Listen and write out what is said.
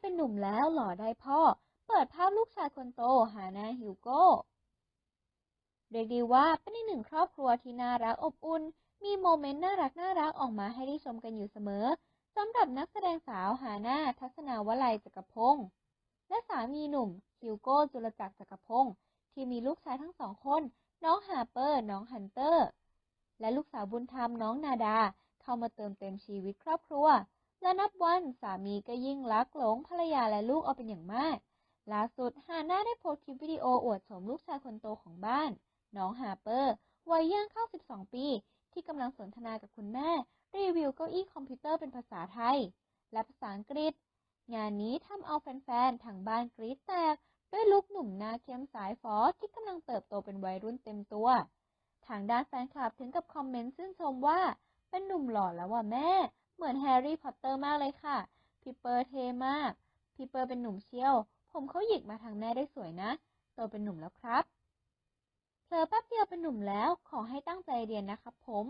เป็นหนุ่มแล้วหล่อได้พ่อ เปิดภาพลูกชายคนโตฮานาฮิวโก้เรียกได้ว่าเป็นอีกหนึ่งครอบครัวที่น่ารักอบอุ่น มีโมเมนต์น่ารักน่ารักออกมาให้ได้ชมกันอยู่เสมอสำหรับนักแสดงสาวฮานาทัศนาวลัยจักรพงศ์และสามีหนุ่มฮิวโก้จุลจักรจักรพงศ์ที่มีลูกชายทั้งสองคน น้องฮาร์เปอร์ น้องฮันเตอร์ และลูกสาวบุญธรรมน้องนาดา เข้ามาเติมเต็มชีวิตครอบครัว และนับวันสามีก็ยิ่งรักหลงภรรยาและลูกเอาเป็นอย่างมาก ล่าสุดฮาน่าได้โพสต์คลิปวิดีโออวดชมลูกชายคนโตของบ้าน น้องฮาร์เปอร์ วัยย่างเข้า 12 ปี ที่กำลังสนทนากับคุณแม่ รีวิวเก้าอี้คอมพิวเตอร์เป็นภาษาไทย และภาษาอังกฤษ งานนี้ทำเอาแฟนๆทางบ้านกรี๊ดแตก ด้วยลุคหนุ่มหน้าเข้มสายฟอที่กำลังเติบโตเป็นวัยรุ่นเต็มตัว ทางด้านแฟนคลับถึงกับคอมเมนต์ชื่นชมว่าเป็นหนุ่มหล่อแล้วว่ะแม่ เหมือนแฮร์รี่พอตเตอร์มากเลยค่ะ พี่เปอร์เทมาก พี่เปอร์เป็นหนุ่มเชียว ผมเขาหยิกมาทางแม่ได้สวยนะโตเป็นหนุ่มแล้วครับเผลอแป๊บเดียวเป็นหนุ่มแล้ว ขอให้ตั้งใจเรียนนะครับผม